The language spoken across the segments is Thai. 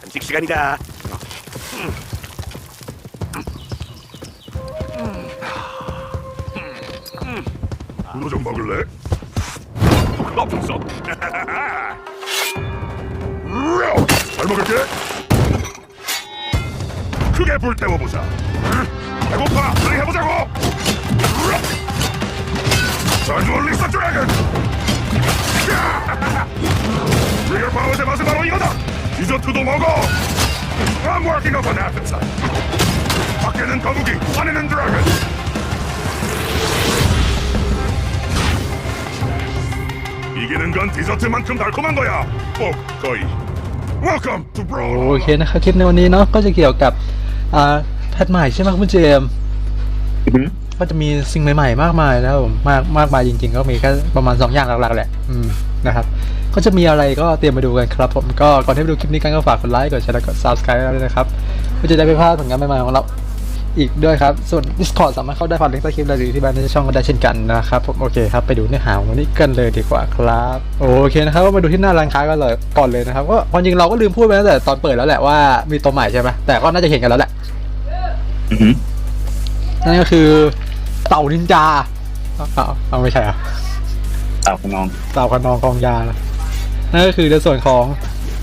간식 시간이다. 이거 좀 먹을래? 없어. 잘 먹을게. 크게 불 태워 보자. 자주 올리서 드래곤. 리얼 파워의 맛은 바로 이거다. 디저트도 먹어. I'm working up an appetite. 밖에는 거북이, 안에는 드래곤. 이기는 건 디저트만큼 달콤한 거야. 어, 거의. Welcome to โอ Brawl. เคนะครับคลิปในวันนี้เนาะก็จะเกี่ยวกับอ่าแพทใหม่ใช่ไหมคุณเจมส์ ก็จะมีสิ่งใหม่ๆ มากมายนะครับผมมากมากมายจริง ๆ ก็มีแค่ประมาณ 2 อย่างหลักๆแหละอืมนะครับก็จะมีอะไรก็เตรียมมาดูกันครับผมก็ก่อนที่ไปดูคลิปนี้กันก็ฝากกดไลค์กดแชร์และกด subscribe ด้วยนะครับเพื่อจะได้ไม่พลาดผลงานใหม่ๆของเราอีกด้วยครับ ส่วน Discord สามารถเข้าได้ผ่านลิงก์ใต้คลิปและหรือที่แบนในช่องก็ได้เช่นกันนะครับผมโอเคครับไปดูเนื้อหาของวันนี้กันเลยดีกว่าครับโอเคนะครับก็มาดูที่หน้าร้านค้ากันเลยก่อนเลยนะครับก็ความจริงเราก็ลืมพูดไปตั้งแต่ตอนเปิดแล้วแหละว่ามีตัวใหม่ใช่ไหมแต่ก็น่าจะเห็นกันแล้วแหละอือหือนั่นก็คือ เต่านินจาเอาเอาไม่ใช่เหรอะเต่าขนองเต่าขนองกองยา นั่นก็คือในส่วนของ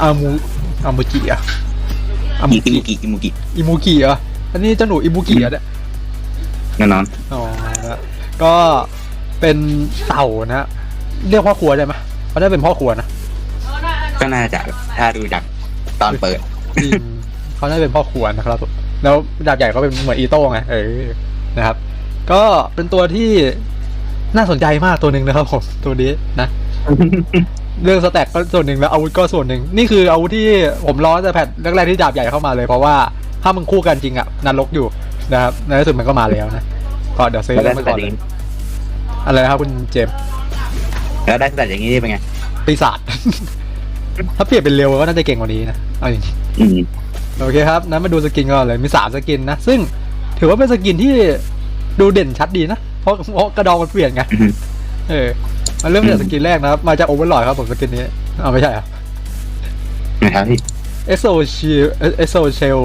อามูอามูจิอะอามูอิจิอิมุกิอิมุกิอิมูกิเหรอะอันนี้เจ้าหนูอิมูกิเหรอะเนี่ย แน่นอน อ๋อนะก็เป็นเต่านะ เรียกพ่อครัวได้ไหมเขาได้เป็นพ่อครัวนะ ก็น่าจะถ้าดูจากตอนเปิด จริงเขาได้เป็นพ่อครัวนะครับผมแล้วดาบใหญ่เขาเป็นเหมือนอีโต้ไง เออ นะครับ ก็เป็นตัวที่น่าสนใจมากตัวหนึ่งนะครับผมตัวนี้นะเรื่องสแต็กก็ส่วนหนึ่งแล้วอาวุธก็ส่วนหนึ่งนี่คืออาวุธที่ผมร้อนแต่แพทแรกๆที่ดาบใหญ่เข้ามาเลยเพราะว่าถ้ามันคู่กันจริงอะนรกอยู่นะครับในที่สุดมันก็มาแล้วนะก็เดี๋ยวซื้อแล้วได้ไปสก่แตอนทอเลย่างยนี้อะไรนะครับคุณเจมส์แล้วได้สแตทอย่างนี้ได้เป็นไงปีศาจถ้าเปรียบเป็นเร็วก็น่าจะเก่งกว่านี้นะเอาจริงอืมๆโอเคครับนั้นมาดูสกินก่อนเลยมีสามสกินนะซึ่งถือว่าเป็นสกินที่ ดูเด่นชัดดีนะ เพราะเพราะกระดองมันเปลี่ยนไงอือหือเออ มันเริ่มจากสกินแรกนะครับ มาจากโอเวอร์ลอยครับผมสกินนี้เอาไม่ใช่เหรอะนะครับพี่เอสโซชิเอสโซเชล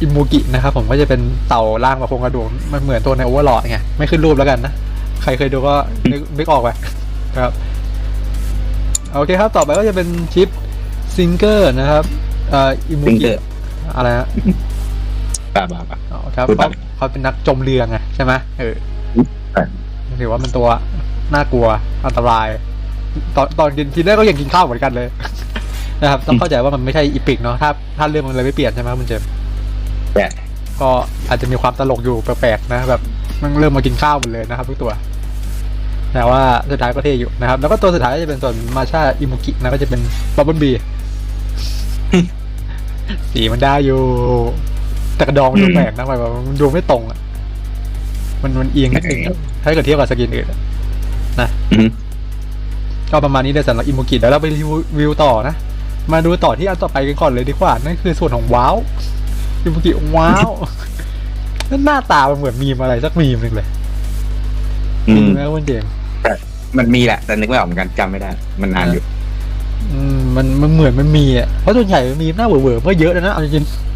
อิมูกินะครับผมก็จะเป็นเต่าล่างมาโครงกระดูกมันเหมือนตัวในโอเวอร์ลอดไง ไม่ขึ้นรูปแล้วกันนะ ใครเคยดูก็นึกนึกออกไปครับ โอเคครับ ต่อไปก็จะเป็นชิปซิงเกอร์นะครับ เอ่ออิมูซิงกิเกอร์อะไรฮะ บ้าบ้าบ้าอ๋อครับพูดไปเขาเขาเป็นนักจมเรือไงใช่ไหมเออใช่ถือว่าเป็นตัวน่ากลัวอันตราย ตอนตอนกินทีแรกก็ยังกินข้าวเหมือนกันเลยนะครับ ต้องเข้าใจว่ามันไม่ใช่อีพิกเนาะถ้าถ้าเรื่องมันเลยไม่เปลี่ยนใช่ไหมครับคุณเจมส์แต่ก็อาจจะมีความตลกอยู่แปลกๆนะแบบมันเริ่มมากินข้าวหมดเลยนะครับทุกตัว แต่ว่าสุดท้ายก็เท่อยู่นะครับ แล้วก็ตัวสุดท้ายก็จะเป็นส่วนมาชาอิมุกินะก็จะเป็นบับเบิลบีสีมันได้อยู่ แต่กระดองมันดูแปลกนะแบบมันดูไม่ตรงอะ มันมันเอียงนิดนึงอะถ้าเกิดเทียบกับสกินอื่นอะนะอือหือก็ประมาณนี้เลยสำหรับอิมุกิเดี๋ยวเราไปรีวิวต่อนะ มาดูต่อที่อันต่อไปกันก่อนเลยดีกว่า นั่นคือส่วนของว้าวอิมุกิว้าวนั่นหน้าตามันเหมือนมีมอะไรสักมีมหนึ่งเลยอืจริมงไหมคุณเจมส์แต่มันมีแหละ แต่นึกไม่ออกเหมือนกันจำไม่ได้ มันนานอยู่ อืม มันมันเหมือนมันมีอะเพราะส่วนใหญ่มันมีหน้าเวอร์ๆก็เยอะแล้วนะเอาจริงๆ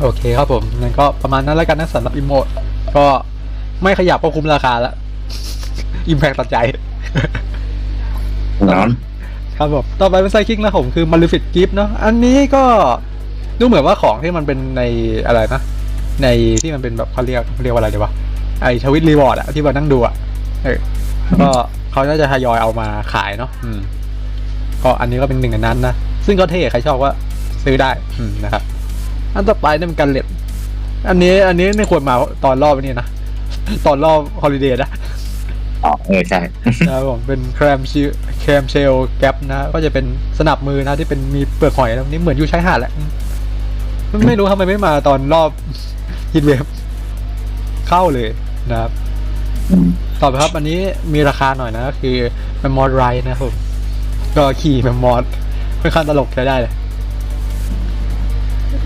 โอเคครับผมงั้นก็ประมาณนั้นแล้วกันนะสำหรับอิโมดก็ไม่ขยับก็คุ้มราคาละอิมแพคตัดใจนอนครับผมต่อไปเป็นไซคิกนะผมคือมาริฟิตกิฟเนาะอันนี้ก็ดูเหมือนว่าของที่มันเป็นในอะไรนะ ในที่มันเป็นแบบเขาเรียกเรียกว่าอะไรดีวะไอทวิตรีวอร์ดอะที่เรานั่งดูอะเออแล้วก็เขาน่าจะทยอยเอามาขายเนาะอืม ก็อันนี้ก็เป็นหนึ่งในนั้นนะ ซึ่งก็เท่ใครชอบก็ซื้อได้ อืมนะครับ อันต่อไปนี่เป็นกันเล็ดอันนี้ อันนี้ไม่ควรมาตอนรอบนี้นะ ตอนรอบฮอลิเดย์นะอ๋อเออใช่นะครับผมเป็นแครมชิแครมเชลแกปนะ ก็จะเป็นสนับมือนะที่เป็นมีเปลือกหอยนะนี่เหมือนอยู่ชายหาดแหละอืมไม่รู้ทำไมไม่มาตอนรอบฮิตเวฟเข้าเลยนะครับอืมต่อไปครับอันนี้มีราคาหน่อยนะก็คือแมมมอดไรนะครับผมก็ขี่แมมมอดค่อนข้างตลกใช้ได้เลย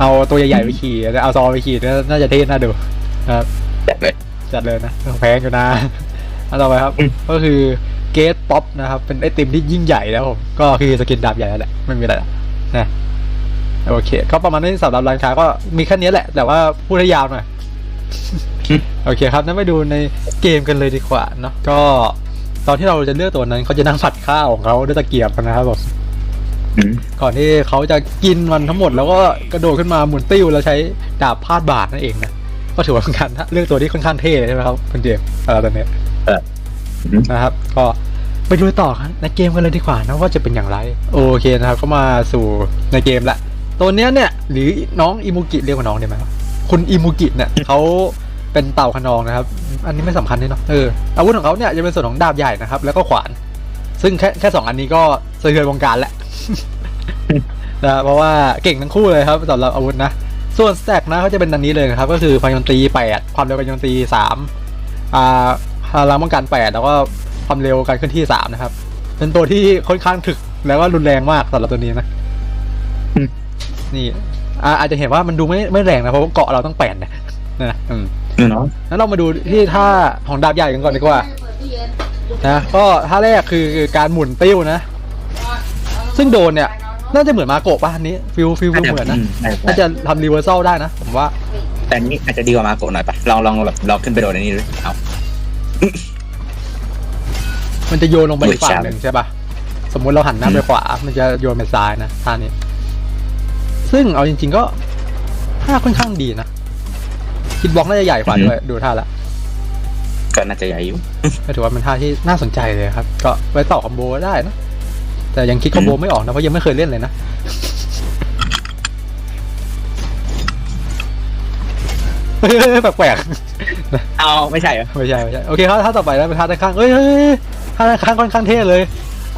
เอาตัวใหญ่ๆไปขี่แล้วเอาซอไปขี่น่าน่าจะเท่น่าดูนะครับจัดเลยจัดเลยนะแพงอยู่นะอันต่อไปครับอืมก็คือเกตป๊อปนะครับ เป็นไอติมที่ยิ่งใหญ่แล้วผมก็คือสกินดาบใหญ่แล้วแหละไม่มีอะไรละนะโอเค ก็ประมาณนี้สำหรับร้านค้าก็มีแค่นี้แหละ แต่ว่าพูดให้ยาวหน่อยโอเคครับนั้นไปดูในเกมกันเลยดีกว่าเนาะก็ตอนที่เราจะเลือกตัวนั้นเขาจะนั่งผัดข้าวของเขาด้วยตะเกียบนะครับผมอืม ก่อนที่เขาจะกินมันทั้งหมดแล้วก็กระโดดขึ้นมาหมุนติ้วแล้วใช้ดาบพาดบาดนั่นเองนะก็ถือว่าเป็นการเลือกตัวที่ค่อนข้างเท่เลยใช่ไหมครับคุณเจมส์เออตอนเนี้ยเอออืมนะครับ ก็ไปดูต่อครับในเกมกันเลยดีกว่านะว่าจะเป็นอย่างไร โอเคนะครับ ก็มาสู่ในเกมละตัวเนี้ยเนี่ย หรือน้องอิมูกิเรียกว่าน้องได้ไหมครับคุณอิมูกิเนี่ยเขาเป็นเต่าขนองนะครับ อันนี้ไม่สำคัญนี่เนาะเอออาวุธของเขาเนี่ยจะเป็นส่วนของดาบใหญ่นะครับ แล้วก็ขวาน ซึ่งแค่แค่สองอันนี้ก็สะเทือนวงการแหละ นะเพราะว่าเก่งทั้งคู่เลยครับสำหรับอาวุธนะ ส่วนสแต็กนะเขาจะเป็นอันนี้เลยนะครับ ก็คือพยนตรี8ความเร็วการโจมตี3อ่าพลังป้องกัน8แล้วก็ความเร็วการเคลื่อนที่3นะครับ เป็นตัวที่ค่อนข้างถึกแล้วก็รุนแรงมากสำหรับตัวนี้นะอืมนี่อ่าอาจจะเห็นว่ามันดูไม่ไม่แรงนะเพราะว่าเกาะเราต้องแปดนะนะอืมเนาะงั้นเรามาดูที่ท่าของดาบใหญ่กันก่อนดีกว่านะก็ท่าแรกคือการหมุนติ้วนะ ซึ่งโดนเนี่ย น่าจะเหมือนมาโกะป่ะอันนี้ฟิลฟิลฟิลเหมือนนะน่าจะทำรีเวอร์ซลได้นะผมว่า แต่อันนี้อาจจะดีกว่ามาโกะหน่อยปะลองลองแบบลองขึ้นไปโดนอันนี้ดูเอามันจะโยนลงไปอีกฝั่งไม่ใช่หนึ่งใช่ป่ะสมมุติเราหันหน้าไปขวา มันจะโยนไปซ้ายนะท่านี้ ซึ่งเอาจริง ๆก็ท่าค่อนข้างดีนะคิดบล็อกน่าจะใหญ่กว่าด้วยดูท่าละก็น่าจะใหญ่อยู่ก็ถือว่าเป็นท่าที่น่าสนใจเลยครับ ก็ไว้ต่อคอมโบได้นะ แต่ยังคิดคอมโบไม่ออกนะเพราะยังไม่เคยเล่นเลยนะเฮ้ยแปลกๆเอาไม่ใช่เหรอไม่ใช่ไม่ใช่โอเคครับท่าต่อไปแล้วเป็นท่าด้านข้างเอ้ยเฮ้ยเฮ้ยท่าด้านข้างค่อนข้างเท่เลย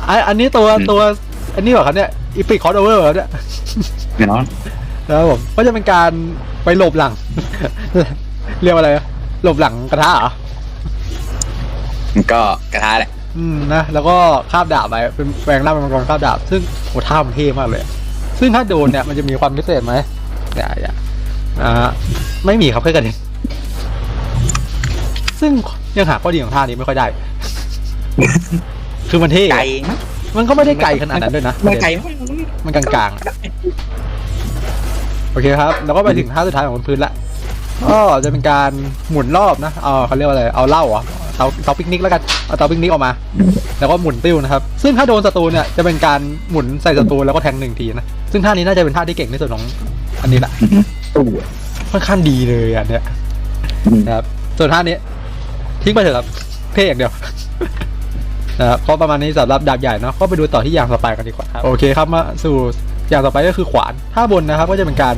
ไออันนี้ตัวอืมตัว อันนี้เหรอครับเนี่ยอีพิคคอร์ดเวอร์เหรอเนี่ยเนาะนะครับผมก็จะเป็นการไปหลบหลัง เรียกว่าอะไรอะหลบหลังกระทะเหรอมันก็กระทะแหละ อืมนะแล้วก็คาบดาบไปเป็นแปลงร่างเป็นมังกรคาบดาบ ซึ่งโหท่ามันเท่มากเลย ซึ่งถ้าโดนเนี่ยมันจะมีความพิเศษไหมอย่าอย่าอ่าไม่มีครับแค่กระเด็นซึ่งยังหาข้อดีของท่านี้ไม่ค่อยได้ คือมันเท่ไกลมันก็ไม่ได้ไกลขนาดนั้นด้วยนะไม่ไกลมันกลางๆอะโอเคครับ แล้วก็ไปถึงท่าสุดท้ายของบนพื้นละก็จะเป็นการหมุนรอบนะ เออเขาเรียกว่าอะไร เอาเหล้าเหรอ เตาเตาปิกนิกแล้วกันเอาเตาปิกนิกออกมา แล้วก็หมุนติ้วนะครับ ซึ่งถ้าโดนศัตรูเนี่ยจะเป็นการหมุนใส่ศัตรูแล้วก็แทงหนึ่งทีนะ ซึ่งท่านี้น่าจะเป็นท่าที่เก่งที่สุดของอันนี้แหละตู้ค่อนข้างดีเลยอันเนี้ยนะครับ ส่วนท่านี้ทิ้งไปเถอะครับเท่อย่างเดียวนะครับก็ประมาณนี้สำหรับดาบใหญ่เนาะก็ไปดูต่อที่อย่างต่อไปกันดีกว่าครับโอเคครับมาสู่อย่างต่อไปก็คือขวานท่าบนนะครับ ก็จะเป็นการ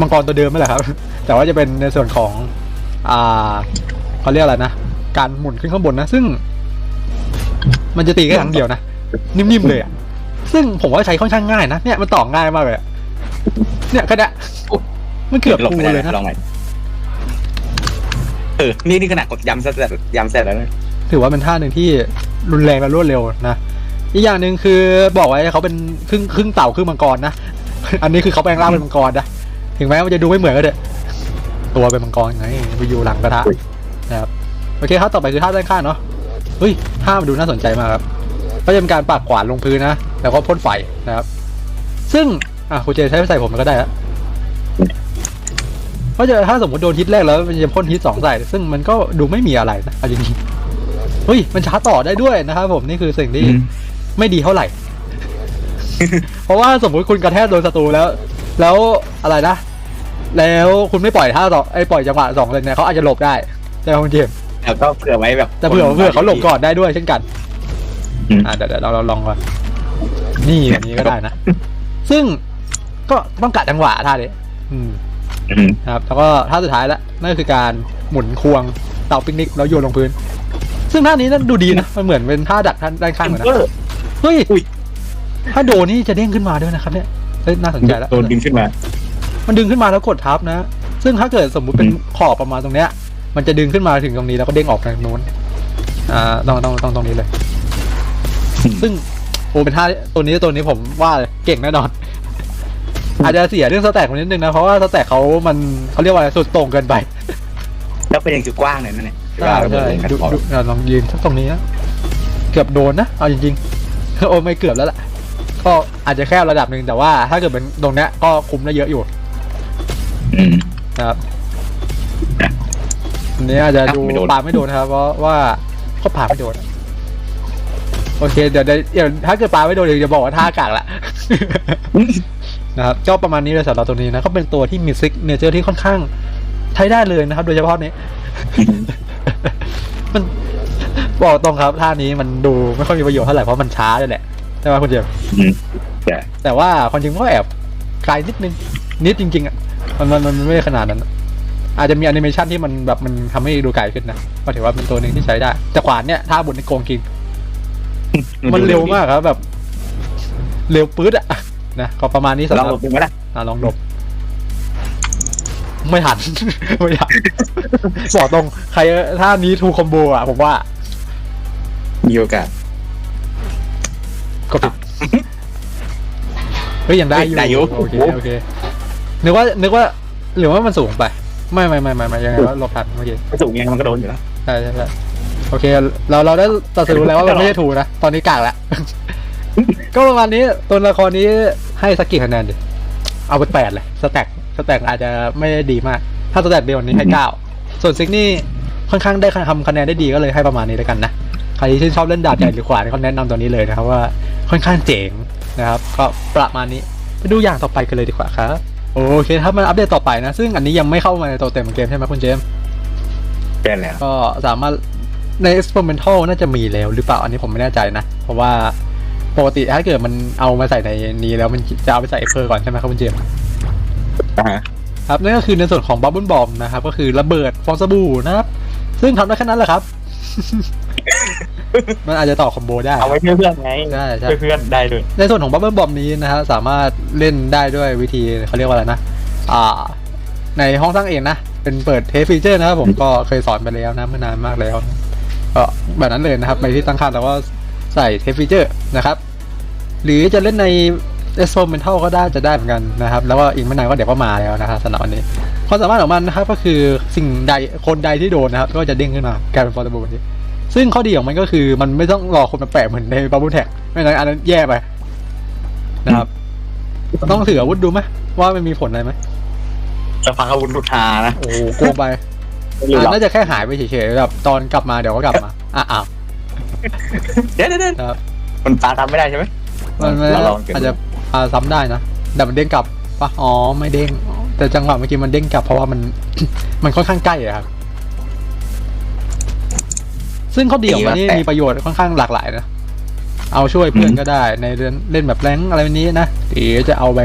มังกรตัวเดิมนั่นแหละครับ แต่ว่าจะเป็นในส่วนของ อ่าเขาเรียกอะไรนะ การหมุนขึ้นข้างบนนะ ซึ่ง มันจะตีแค่ครั้งเดียวนะ นิ่มๆเลยอะซึ่งผมว่าใช้ค่อนข้างง่ายนะเนี่ยมันต่อง่ายมากเลยอะเนี่ยแค่เนี้ยมันเกือบลงคูไปลเลเลยยนะลองหน่อยเออนี่นี่ขนาดกดย้ำเสร็จย้ำเสร็จแล้วนะถือว่าเป็นท่าหนึ่งที่รุนแรงและรวดเร็วนะอีกอย่างหนึ่งคือบอกไว้เขาเป็นครึ่งครึ่งเต่าครึ่งมังกรนะอันนี้คือเขาแปลงร่างเป็นมังกรนะถึงแม้มันจะดูไม่เหมือนก็เถอะตัวเป็นมังกรไงไปอยู่หลังกระทะนะครับ โอเคครับต่อไปคือท่าด้านข้างเนาะเฮ้ยท่ามันดูน่าสนใจมากครับก็จะเป็นการปากขวานลงพื้นนะแล้วก็พ่นไฟนะครับ ซึ่งอะคุณเจใช้ใส่ผมมันก็ได้แล้วเพราะจะถ้าสมมติโดนฮิตแรกแล้วมันจะพ่นฮิตสองใส่ซึ่งมันก็ดูไม่มีอะไรนะเอาจริงๆเฮ้ยมันชาร์จต่อได้ด้วยนะครับผมนี่คือสิ่งที่อืมไม่ดีเท่าไหร่ เพราะว่าสมมุติคุณกระแทกโดนศัตรูแล้ว แล้วอะไรนะแล้วคุณไม่ปล่อยท่าต่อไอ้ยปล่อยจังหวะสองเลยเนี่ยเขาอาจจะหลบได้ใช่ไหมคุณเจมส์ แล้วก็เผื่อไว้แบบแต่เผื่อเผื่อเขาหลบก่อนได้ด้วยเช่นกันอืม อ่าเดี๋ยวเดี๋ยวเราเราลองก่อนนี่อันนี้ก็ได้นะ ซึ่งก็ต้องกะจังหวะท่านี้อืม อืมนะครับแล้วก็ท่าสุดท้ายแล้วนั่นก็คือการหมุนควงเตาปิกนิกแล้วโยนลงพื้น ซึ่งท่านี้นั่นดูดีนะมันเหมือนเป็นท่าดักท่านด้านข้างเหมือนนะเออเฮ้ยอุ้ยถ้าโดนนี่จะเด้งขึ้นมาด้วยนะครับเนี่ยเฮ้ยน่าสนใจแล้วโดนดึงขึ้นมา มันดึงขึ้นมาแล้วกดทับนะ ซึ่งถ้าเกิดสมมุติเป็นอืมขอบประมาณตรงเนี้ย มันจะดึงขึ้นมาถึงตรงนี้แล้วก็เด้งออกทางโน้น อ่าต้องต้องต้องตรงนี้เลย ซึ่งโอ้เป็นท่าตัวนี้ตัวนี้ผมว่าเก่งแน่นอน อาจจะเสียเรื่องสแต็กมันนิดนึงนะ เพราะว่าสแต็กเขามันเขาเรียกว่าอะไรสุดโต่งเกินไป แล้วประเด็นคือกว้างเลยนั่นเนี่ยใช่ใช่ดูดูเราลองยืนสักตรงนี้นะเกือบโดนนะ เอาจริงๆ โอ้ไม่เกือบแล้วล่ะ ก็อาจจะแค่ระดับหนึ่งแต่ว่าถ้าเกิดเป็นตรงเนี้ยก็คุ้มได้เยอะอยู่อืมนะครับ อันนี้อาจจะดูไม่โดน ปาไม่โดนนะครับ เพราะว่าก็ปาไม่โดน โอเค เดี๋ยวเดี๋ยวเดี๋ยวถ้าเกิดปาไม่โดนเดี๋ยวจะบอกว่าท่ากากละ นะครับก็ประมาณนี้เลยสำหรับตัวนี้นะก็เป็นตัวที่มีซิกเนเจอร์ที่ค่อนข้างใช้ได้เลยนะครับ โดยเฉพาะนี้มันบอกตรงครับท่านี้มันดูไม่ค่อยมีประโยชน์เท่าไหร่เพราะมันช้าเลยแหละใช่ไหมคุณเจมส์อืมแต่ แต่ว่าความจริงก็แอบไกลนิดนึง นิดจริงๆอะมันมันมันไม่ได้ขนาดนั้นอาจจะมีแอนิเมชันที่มันแบบมันทำให้ดูไกลขึ้นนะก็ถือว่าเป็นตัวหนึ่งที่ใช้ได้ แต่ขวานเนี่ยท่าบนในโกงกิง มันเร็วมากครับแบบ เร็วปื๊ดอะนะก็ประมาณนี้สำหลรัองบหลบดูไหมล่ะอะลองดบไม่ทันไม่ทันบอกตรงใครท่านี้ทูคอมโบอะผมว่า มีโอกาสก็ผิดเฮ้ยยังได้อยู่ได้อยู่โอเคโอเคนึกว่านึกว่าหรือว่ามันสูงไป ไม่ไม่ไม่ไม่ไม่ยังไงว่าหลบทันเมื่อกี้สูงยังไงมันก็โดนอยู่แล้วใช่ใช่ใช่โอเค เราเราได้ตัดสินรู้แล้วว่ามันไม่ใช่ถูกนะ ตอนนี้กากแล้ว ก็ประมาณนี้ตัวละครนี้ให้สักกี่คะแนนดิ เอาไปแปดเลย สแต็กสแต็กอาจจะไม่ได้ดีมาก ถ้าสแต็กเบลนี้ให้เก้าส่วนซิกนี่ค่อนข้างได้ทำคะแนนได้ดีก็เลยให้ประมาณนี้แล้วกันนะ ใครที่ชื่นชอบเล่นดาบใหญ่หรือขวานก็แนะนำตัวนี้เลยนะครับว่าค่อนข้างเจ๋งนะครับ ก็ประมาณนี้ ไปดูอย่างต่อไปกันเลยดีกว่าครับ โอเคถ้ามันอัปเดตต่อไปนะ ซึ่งอันนี้ยังไม่เข้ามาในตัวเต็มของเกมใช่ไหมคุณเจมส์เป็นแล้วก็สามารถใน experimental น่าจะมีแล้วหรือเปล่าอันนี้ผมไม่แน่ใจนะ เพราะว่าปกติถ้าเกิดมันเอามาใส่ในนี้แล้วมันจะเอาไปใส่เอฟเฟอร์ก่อนใช่ไหมครับคุณเจมส์อ่าฮะครับนั่นก็คือในส่วนของบับเบิลบอมนะครับ ก็คือระเบิดฟองสบู่นะครับ ซึ่งทำได้แค่นั้นแหละครับ มันอาจจะต่อคอมโบได้ เอาไว้เพื่อนๆไงใช่ใช่เพื่อนๆได้ด้วย ในส่วนของบับเบิลบอมนี้นะฮะสามารถเล่นได้ด้วยวิธีเขาเรียกว่าอะไรนะ อ่า ในห้องสร้างเองนะ เป็นเปิดเทสฟีเจอร์นะครับผมก็เคยสอนไปแล้วนะเมื่อนานมากแล้วนะก็แบบนั้นเลยนะครับไปที่ตั้งค่าแล้วก็ใส่เทสฟีเจอร์นะครับ หรือจะเล่นใน e x p e r i m e n t a l ก็ได้จะได้เหมือนกันนะครับ แล้วก็อีกไม่นานก็เดี๋ยวก็มาแล้วนะครับสำหรับวันนี้ความสามารถของมันนะครับก็คือสิ่งใดคนใดที่โดนนะครับ ก็จะเด้งขึ้นมากลายเป็นฟอร์ตบูนี้ ซึ่งข้อดีของมันก็คือมันไม่ต้องรอคนมาแปะเหมือนในบับเบิลแท็กไม่งั้นอันนั้นแย่ไปนะครับ ต้องถืออาวุธดูไหมว่ามันมีผลอะไรไหมจะฟังอาวุธลุทานะโอ้โหโกงไปไม่รู้หรอะอกน่าจะแค่หายไปเฉยๆแบบตอนกลับมาเดี๋ยวก็กลับมาอะอ้าวเดี๋ยวเดี๋ยวเดี๋ยวครับมันปลาทำไม่ได้ใช่ไหมมันไม่เราลองเก็บอาจจะพาซ้ำได้นะแต่มันเด้งกลับปะอ๋อไม่เด้งแต่จังหวะเมื่อกี้มันเด้งกลับเพราะว่ามัน มันค่อนข้างใกล้อะครับ ซึ่งข้อดีของมันนี่มีประโยชน์ค่อนข้างหลากหลายนะ เอาช่วยเพื่อนก็ได้ในเล่นเล่นแบบแรงค์อะไรแบบนี้นะหรือจะเอาไป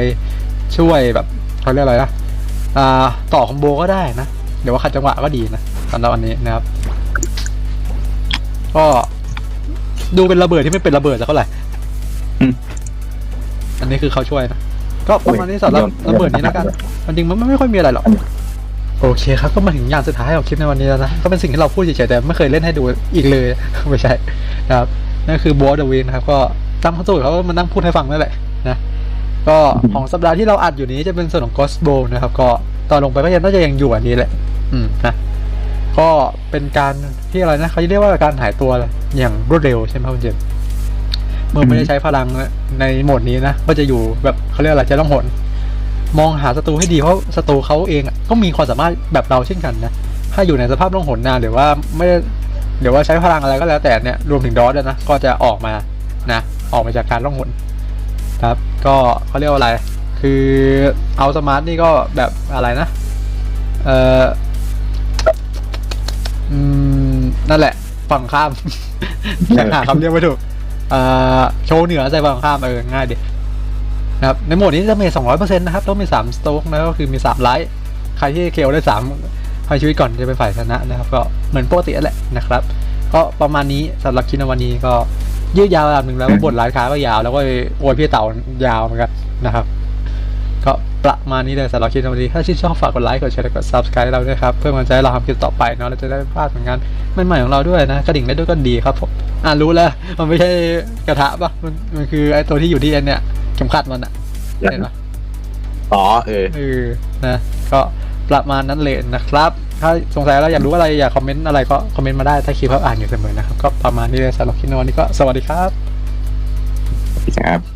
ช่วยแบบเขาเรียกอะไรนะอ่าต่อคอมโบก็ได้นะ เดี๋ยวว่าขัดจังหวะก็ดีนะสำหรับอันนี้นะครับ ก็ดูเป็นระเบิดที่ไม่เป็นระเบิดสักเท่าไหร่อันนี้คือเขาช่วยนะ ก็ประมาณนี้สำหรับระเบิดนี้แล้วกันมันจริงมันไม่ค่อยมีอะไรหรอก โอเคครับ ก็มาถึงอย่างสุดท้ายของคลิปในวันนี้แล้วนะ ก็เป็นสิ่งที่เราพูดเฉยๆแต่ไม่เคยเล่นให้ดูอีกเลย ไม่ใช่นะครับนั่นคือ b o เดอะวินนะครับก็ตามข้อสูตรเขาก็มานั่งพูดให้ฟังนั่นแหละนะก็ของสัปดาห์ที่เราอัดอยู่นี้จะเป็นส่วนของ Ghost Bow นะครับ ก็ตอนลงไปก็ยังน่าจะยังอยู่อันนี้แหละ อืมนะก็เป็นการที่อะไรนะเขาเรียกว่าการหายตัวอย่างรวดเร็วใช่ไหมครับคุณเจมส์เมื่อไม่ได้ใช้พลังในโหมดนี้นะก็จะอยู่แบบเขาเรียกอะไรจะต้องหน มองหาศัตรูให้ดีเพราะศัตรูเขาเองก็มีความสามารถแบบเราเช่นกันนะถ้าอยู่ในสภาพต้องหนนานหรือว่าไม่ได้หรือว่าใช้พลังอะไรก็แล้วแต่เนี่ยรวมถึงดอสด้วยนะก็จะออกมานะออกมาจากการล่องหนครับ ก็เขาเรียกว่าอะไร คือเอาสมาร์ทนี่ก็แบบอะไรนะเออนั่นแหละฝั่งข้ามยังหาคำเรียกไม่ถูกเออโชว์เหนือใส่ฝั่งข้ามเออง่ายดี นะครับในโหมดนี้จะมี200%นะครับต้องมี3สโต๊กนะก็คือมี3ไลท์ใครที่เคลได้3พายชีวิตก่อนจะเป็นฝ่ายชนะนะครับ ก็เหมือนปกตินั่นแหละนะครับ ก็ประมาณนี้สำหรับคลิปในวันนี้ก็ยืดยาวระดับหนึ่งแล้วก็บทร้านค้าก็ยาวแล้วก็โวยพี่เต่ายาวเหมือนกันนะครับ ก็ประมาณนี้เลยสำหรับคลิปในวันนี้ถ้าชื่นชอบฝากกดไลค์กดแชร์และกด subscribe ให้เราด้วยครับเพื่อมันจะให้เราทำคลิปต่อไปเนาะเราจะได้ไม่พลาดเหมือนกันใหม่ๆของเราด้วยนะกระดิ่งได้ด้วยก็ดีครับผมอ่ารู้แล้วมันไม่ใช่กระทะปะมันมันคือไอ้ตัวที่อยู่ที่อันเนี้ย เข็มขัดมันอะเห็นปะอ๋อเออเออนะก็ประมาณนั้นเลยนะครับ ถ้าสงสัยแล้วอยากรู้อะไรอยากคอมเมนต์อะไรก็คอมเมนต์มาได้ถ้าคลิปเขาอ่านอยู่เสมอนะครับ ก็ประมาณนี้เลยสำหรับคลิปนี้วันนี้ก็สวัสดีครับ ครับ